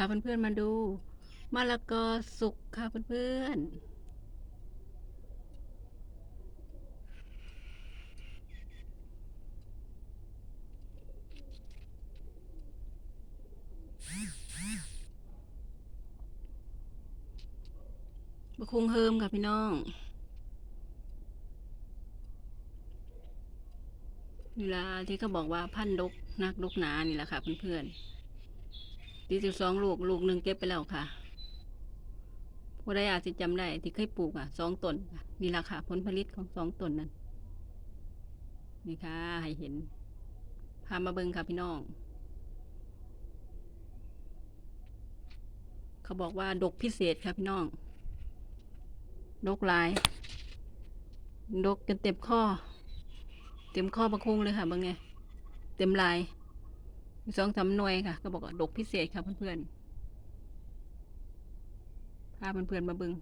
พาเพื่อนๆมาดูมะละกอสุกค่ะเพื่อนๆบะคุงเฮิมค่ะพี่น้อง เวลาที่เขาบอกว่าพันธุ์ดกนักดกหนานี่แหละค่ะเพื่อนๆ ที่สิบสองลูก ลูกหนึ่งเก็บไปแล้วค่ะผู้ใดอาจจะจำได้ที่เคยปลูกอะสองต้นค่ะนี่แหละค่ะผลผลิตของสองต้นนั้นนี่ค่ะให้เห็น พามาเบิ่งค่ะพี่น้อง เขาบอกว่าดกพิเศษค่ะพี่น้อง ดกลาย ดกจนเต็มข้อ เต็มข้อประคุงเลยค่ะบางไง เต็มลาย มีสองสาหน่วยค่ะ ก็บอกว่าดกพิเศษค่ะเพื่อนๆพาเพื่อนๆมาบึง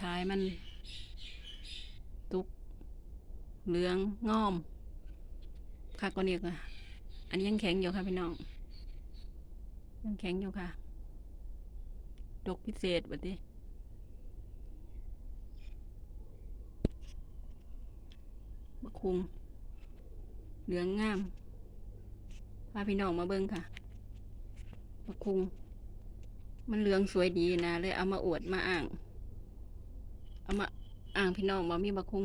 ท้ายมันตุกเหลืองงอม ค่ะก็เนี่ยค่ะอันนี้ยังแข็งอยู่ค่ะพี่น้อง ยังแข็งอยู่ค่ะ ดกพิเศษแบบนี้ บะคุงเหลืองงามพาพี่น้องมาเบิ่งค่ะบะคุง มันเหลืองสวยดีนะเลยเอามาอวดมาอ่าง เอามาอ่างพี่น้องว่ามีบะคุง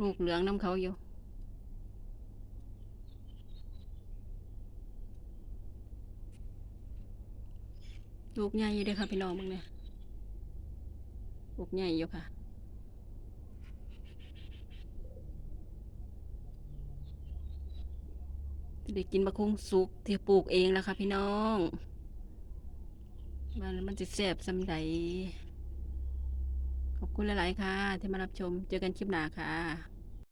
ลูกเหลืองน้ำเขาอยู่ลูกใหญ่อยู่เด้อค่ะพี่น้องเบิ่งเนี่ยลูกใหญ่อยู่ค่ะ จะ ได้กินมะคุงสุกที่ปลูกเองแล้วค่ะพี่น้องมันมันจะแซ่บสำไดขอบคุณหลาย ๆ ค่ะ ที่มารับชม เจอกันคลิปหน้าค่ะ